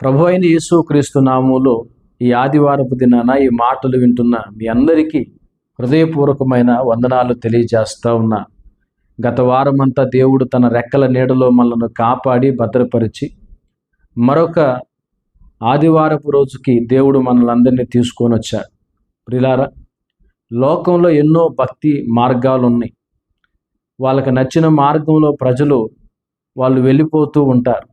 ప్రభు అయిన యేసు క్రీస్తు నామములో ఈ ఆదివారపు దినాన ఈ మాటలు వింటున్న మీ అందరికీ హృదయపూర్వకమైన వందనాలు తెలియజేస్తా ఉన్నా. గత వారమంతా దేవుడు తన రెక్కల నీడలో మనల్ని కాపాడి భద్రపరిచి మరొక ఆదివారపు రోజుకి దేవుడు మనలందరినీ తీసుకొని వచ్చాడు. ప్రిలారా లోకంలో ఎన్నో భక్తి మార్గాలు ఉన్నాయి వాళ్ళకి నచ్చిన మార్గంలో ప్రజలు వాళ్ళు వెళ్ళిపోతూ ఉంటారు.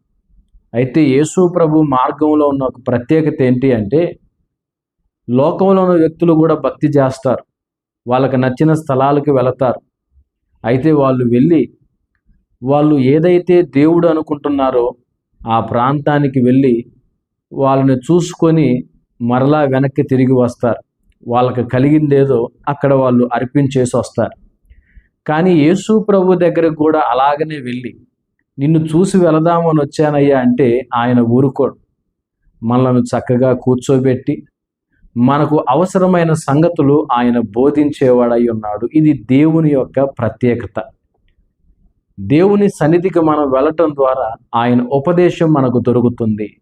అయితే యేసు ప్రభు మార్గంలో ఉన్న ఒక ప్రత్యేకత ఏంటి అంటే లోకంలో ఉన్న వ్యక్తులు కూడా భక్తి చేస్తారు. వాళ్ళకి నచ్చిన స్థలాలకు వెళతారు. అయితే వాళ్ళు వెళ్ళి వాళ్ళు ఏదైతే దేవుడు అనుకుంటున్నారో ఆ ప్రాంతానికి వెళ్ళి వాళ్ళని చూసుకొని మరలా వెనక్కి తిరిగి వస్తారు. వాళ్ళకి కలిగిందేదో అక్కడ వాళ్ళు అర్పించేసి వస్తారు. కానీ యేసు ప్రభు దగ్గరకు కూడా అలాగనే వెళ్ళి నిన్ను చూసి వెళదామని వచ్చానయ్యా అంటే ఆయన ఊరుకోడు. మనలను చక్కగా కూర్చోబెట్టి మనకు అవసరమైన సంగతులు ఆయన బోధించేవాడై ఉన్నాడు. ఇది దేవుని యొక్క ప్రత్యేకత. దేవుని సన్నిధికి మనం వెళ్ళటం ద్వారా ఆయన ఉపదేశం మనకు దొరుకుతుంది.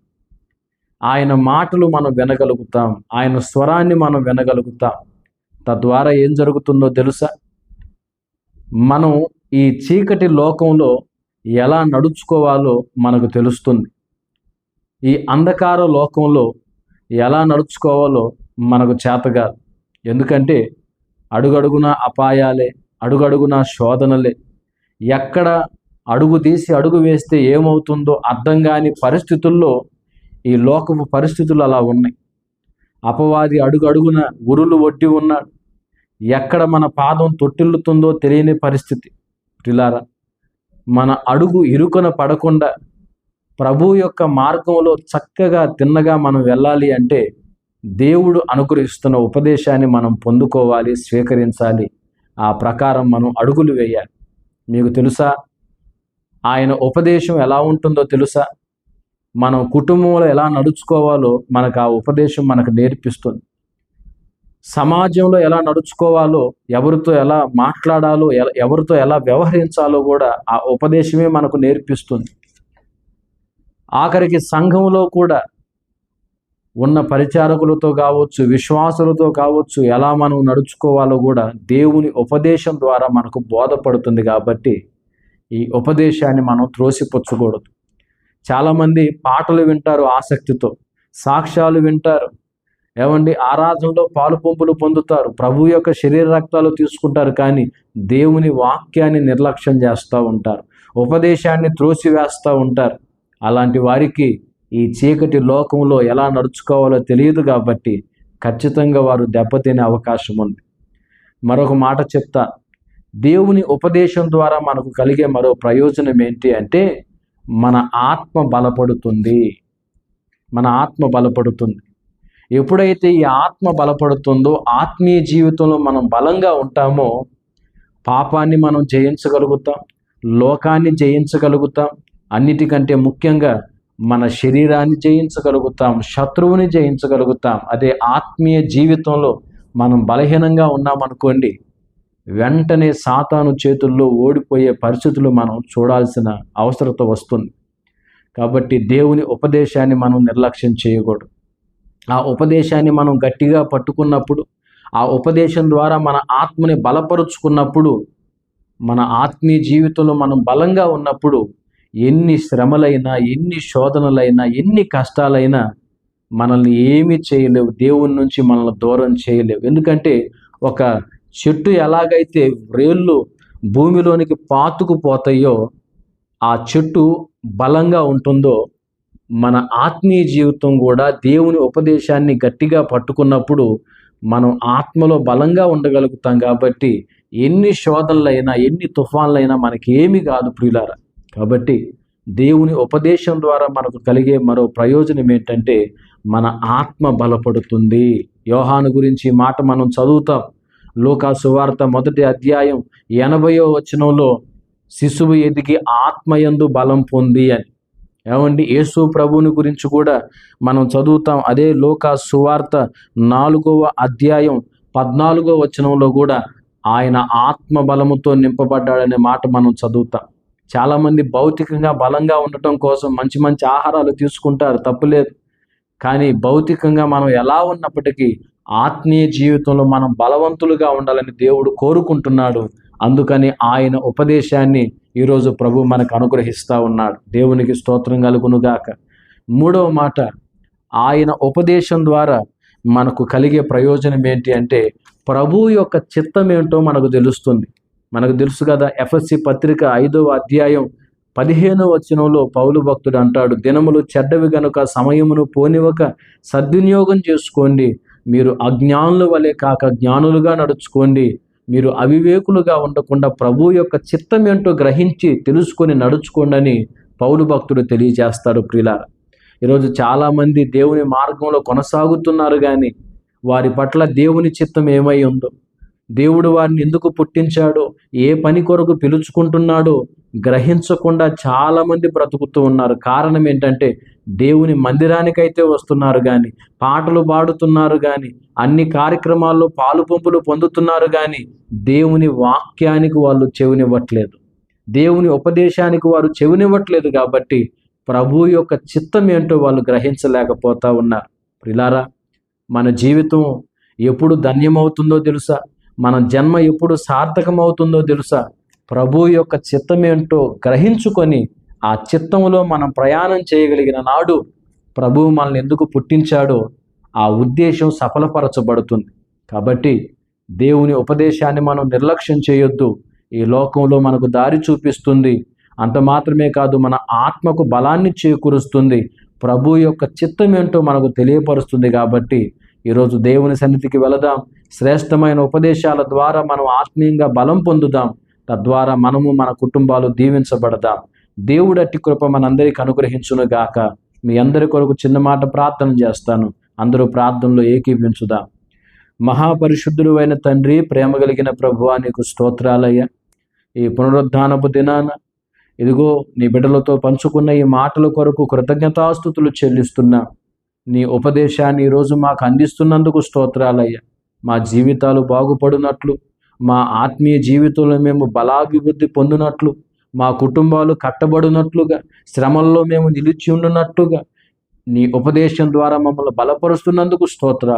ఆయన మాటలు మనం వినగలుగుతాం. ఆయన స్వరాన్ని మనం వినగలుగుతాం. తద్వారా ఏం జరుగుతుందో తెలుసా? మనం ఈ చీకటి లోకంలో ఎలా నడుచుకోవాలో మనకు తెలుస్తుంది. ఈ అంధకార లోకంలో ఎలా నడుచుకోవాలో మనకు చేతగా ఎందుకంటే అడుగడుగున అపాయాలే అడుగడుగున శోధనలే. ఎక్కడ అడుగు తీసి అడుగు వేస్తే ఏమవుతుందో అర్థం కాని పరిస్థితుల్లో ఈ లోకపు పరిస్థితులు అలా ఉన్నాయి. అపవాది అడుగడుగున ఉరులు ఒడ్డి ఉన్నాడు. ఎక్కడ మన పాదం తొట్టిల్లుతుందో తెలియని పరిస్థితి. పిల్లారా మన అడుగు ఇరుకున పడకుండా ప్రభు యొక్క మార్గంలో చక్కగా తిన్నగా మనం వెళ్ళాలి అంటే దేవుడు అనుగ్రహిస్తున్న ఉపదేశాన్ని మనం పొందుకోవాలి స్వీకరించాలి. ఆ ప్రకారం మనం అడుగులు వేయాలి. మీకు తెలుసా? ఆయన ఉపదేశం ఎలా ఉంటుందో తెలుసా? మనం కుటుంబంలో ఎలా నడుచుకోవాలో మనకు ఆ ఉపదేశం మనకు నేర్పిస్తుంది. సమాజంలో ఎలా నడుచుకోవాలో ఎవరితో ఎలా మాట్లాడాలో ఎవరితో ఎలా వ్యవహరించాలో కూడా ఆ ఉపదేశమే మనకు నేర్పిస్తుంది. ఆఖరికి సంఘంలో కూడా ఉన్న పరిచారకులతో కావచ్చు విశ్వాసులతో కావచ్చు ఎలా మనం నడుచుకోవాలో కూడా దేవుని ఉపదేశం ద్వారా మనకు బోధపడుతుంది కాబట్టి ఈ ఉపదేశాన్ని మనం త్రోసిపుచ్చకూడదు. చాలామంది పాటలు వింటారు ఆసక్తితో సాక్ష్యాలు వింటారు. ఏమండి? ఆరాధనలో పాలు పంపులు పొందుతారు. ప్రభు యొక్క శరీర రక్తాలు తీసుకుంటారు కానీ దేవుని వాక్యాన్ని నిర్లక్ష్యం చేస్తూ ఉంటారు. ఉపదేశాన్ని త్రోసివేస్తూ ఉంటారు. అలాంటి వారికి ఈ చీకటి లోకంలో ఎలా నడుచుకోవాలో తెలియదు కాబట్టి ఖచ్చితంగా వారు దెబ్బతినే అవకాశం ఉంది. మరొక మాట చెప్తా. దేవుని ఉపదేశం ద్వారా మనకు కలిగే మరో ప్రయోజనం ఏంటి అంటే మన ఆత్మ బలపడుతుంది. మన ఆత్మ బలపడుతుంది. ఎప్పుడైతే ఈ ఆత్మ బలపడుతుందో ఆత్మీయ జీవితంలో మనం బలంగా ఉంటామో పాపాన్ని మనం జయించగలుగుతాం లోకాన్ని జయించగలుగుతాం అన్నిటికంటే ముఖ్యంగా మన శరీరాన్ని జయించగలుగుతాం శత్రువుని జయించగలుగుతాం. అదే ఆత్మీయ జీవితంలో మనం బలహీనంగా ఉన్నామనుకోండి వెంటనే సాతాను చేతుల్లో ఓడిపోయే పరిస్థితులు మనం చూడాల్సిన అవసరత వస్తుంది. కాబట్టి దేవుని ఉపదేశాన్ని మనం నిర్లక్ష్యం చేయకూడదు. ఆ ఉపదేశాన్ని మనం గట్టిగా పట్టుకున్నప్పుడు ఆ ఉపదేశం ద్వారా మన ఆత్మని బలపరుచుకున్నప్పుడు మన ఆత్మీయ జీవితంలో మనం బలంగా ఉన్నప్పుడు ఎన్ని శ్రమలైనా ఎన్ని శోధనలైనా ఎన్ని కష్టాలైనా మనల్ని ఏమీ చేయలేవు. దేవుని నుంచి మనల్ని దూరం చేయలేవు. ఎందుకంటే ఒక చెట్టు ఎలాగైతే రేళ్ళు భూమిలోనికి పాతుకుపోతాయో ఆ చెట్టు బలంగా ఉంటుందో మన ఆత్మీయ జీవితం కూడా దేవుని ఉపదేశాన్ని గట్టిగా పట్టుకున్నప్పుడు మనం ఆత్మలో బలంగా ఉండగలుగుతాం కాబట్టి ఎన్ని శోధనలైనా ఎన్ని తుఫాన్లైనా మనకి ఏమి కాదు ప్రియులారా. కాబట్టి దేవుని ఉపదేశం ద్వారా మనకు కలిగే మరో ప్రయోజనం ఏంటంటే మన ఆత్మ బలపడుతుంది. యోహాను గురించి మాట మనం చదువుతాం. లోకా సువార్త మొదటి అధ్యాయం ఎనభయో వచనంలో శిశువు ఎదిగి ఆత్మయందు బలం పొంది అని. ఏమండి? యేసు ప్రభువుని గురించి కూడా మనం చదువుతాం. అదే లోక సువార్త నాలుగవ అధ్యాయం పద్నాలుగో వచనంలో కూడా ఆయన ఆత్మ బలముతో నింపబడ్డాడనే మాట మనం చదువుతాం. చాలామంది భౌతికంగా బలంగా ఉండటం కోసం మంచి మంచి ఆహారాలు తీసుకుంటారు తప్పులేదు కానీ భౌతికంగా మనం ఎలా ఉన్నప్పటికీ ఆత్మీయ జీవితంలో మనం బలవంతులుగా ఉండాలని దేవుడు కోరుకుంటున్నాడు. అందుకని ఆయన ఉపదేశాన్ని ఈరోజు ప్రభు మనకు అనుగ్రహిస్తూ ఉన్నాడు. దేవునికి స్తోత్రం కలుగునుగాక. మూడవ మాట ఆయన ఉపదేశం ద్వారా మనకు కలిగే ప్రయోజనం ఏంటి అంటే ప్రభు యొక్క చిత్తం ఏంటో మనకు తెలుస్తుంది. మనకు తెలుసు కదా ఎఫ్ఎస్సి పత్రిక ఐదవ అధ్యాయం పదిహేను వచనంలో పౌలు భక్తుడు అంటాడు దినములు చెడ్డవి గనుక సమయమును పోనివక సద్వినియోగం చేసుకోండి. మీరు అజ్ఞానుల వలె కాక జ్ఞానులుగా నడుచుకోండి. మీరు అవివేకులుగా ఉండకుండా ప్రభు యొక్క చిత్తం ఏంటో గ్రహించి తెలుసుకొని నడుచుకోండి పౌలు భక్తుడు తెలియజేస్తాడు ప్రిలార ఈరోజు చాలామంది దేవుని మార్గంలో కొనసాగుతున్నారు కానీ వారి పట్ల దేవుని చిత్తం ఏమై ఉందో దేవుడు వారిని ఎందుకు పుట్టించాడో ఏ పని కొరకు పిలుచుకుంటున్నాడో గ్రహించకుండా చాలామంది బ్రతుకుతూ ఉన్నారు. కారణం ఏంటంటే దేవుని మందిరానికైతే వస్తున్నారు కానీ పాటలు పాడుతున్నారు కానీ అన్ని కార్యక్రమాల్లో పాలు పంపులు పొందుతున్నారు కానీ దేవుని వాక్యానికి వాళ్ళు చెవినివ్వట్లేదు. దేవుని ఉపదేశానికి వారు చెవినివ్వట్లేదు కాబట్టి ప్రభు యొక్క చిత్తం ఏంటో వాళ్ళు గ్రహించలేకపోతా ఉన్నారు. ప్రిలారా మన జీవితం ఎప్పుడు ధన్యమవుతుందో తెలుసా? మన జన్మ ఎప్పుడు సార్థకమవుతుందో తెలుసా? ప్రభు యొక్క చిత్తం ఏంటో గ్రహించుకొని ఆ చిత్తంలో మనం ప్రయాణం చేయగలిగిన నాడు ప్రభువు మనల్ని ఎందుకు పుట్టించాడో ఆ ఉద్దేశం సఫలపరచబడుతుంది. కాబట్టి దేవుని ఉపదేశాన్ని మనం నిర్లక్ష్యం చేయొద్దు. ఈ లోకంలో మనకు దారి చూపిస్తుంది. అంత మాత్రమే కాదు మన ఆత్మకు బలాన్ని చేకూరుస్తుంది. ప్రభు యొక్క చిత్తం ఏంటో మనకు తెలియపరుస్తుంది కాబట్టి ఈరోజు దేవుని సన్నిధికి వెళదాం. శ్రేష్టమైన ఉపదేశాల ద్వారా మనం ఆత్మీయంగా బలం పొందుదాం. తద్వారా మనము మన కుటుంబాలు దీవించబడదాం దేవుడటి కృప మనందరికి అనుగ్రహించును గాక. మీ అందరి కొరకు చిన్న మాట ప్రార్థన చేస్తాను. అందరూ ప్రార్థనలో ఏకీపించుదాం మహాపరిశుద్ధుడు అయిన తండ్రి ప్రేమ కలిగిన ప్రభువా నీకు స్తోత్రాలయ్యా. ఈ పునరుద్ధానపు దినాన ఇదిగో నీ బిడ్డలతో పంచుకున్న ఈ మాటల కొరకు కృతజ్ఞతాస్థుతులు చెల్లిస్తున్నా. నీ ఉపదేశాన్ని ఈరోజు మాకు అందిస్తున్నందుకు స్తోత్రాలయ్యా. మా జీవితాలు బాగుపడినట్లు మా ఆత్మీయ జీవితంలో మేము బలాభివృద్ధి పొందినట్లు మా కుటుంబాలు కట్టబడినట్లుగా శ్రమల్లో మేము నిలిచి ఉండునట్లుగా నీ ఉపదేశం ద్వారా మమ్మల్ని బలపరుస్తున్నందుకు స్తోత్ర.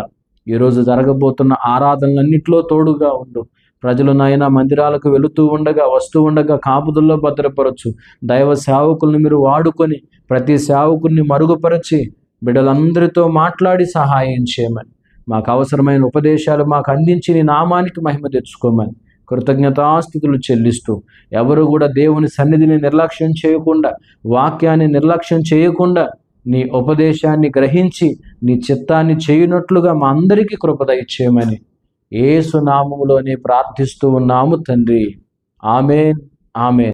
ఈరోజు జరగబోతున్న ఆరాధనలన్నింటిలో తోడుగా ఉండు. ప్రజలు నాయన మందిరాలకు వెళుతూ ఉండగా వస్తూ ఉండగా కాపుదల్లో భద్రపరచు. దైవ సేవకుల్ని మీరు వాడుకొని ప్రతి సేవకుల్ని మరుగుపరచి బిడ్డలందరితో మాట్లాడి సహాయం చేయమని. మాకు అవసరమైన ఉపదేశాలు మాకు అందించి నీ నామానికి మహిమ తెచ్చుకోమని కృతజ్ఞతాస్థితులు చెల్లిస్తూ ఎవరు కూడా దేవుని సన్నిధిని నిర్లక్ష్యం చేయకుండా వాక్యాన్ని నిర్లక్ష్యం చేయకుండా నీ ఉపదేశాన్ని గ్రహించి నీ చిత్తాన్ని చేయునట్లుగా మా అందరికీ కృపద ఇచ్చేయమని ఏసు ప్రార్థిస్తూ ఉన్నాము తండ్రి. ఆమెన్. ఆమెన్.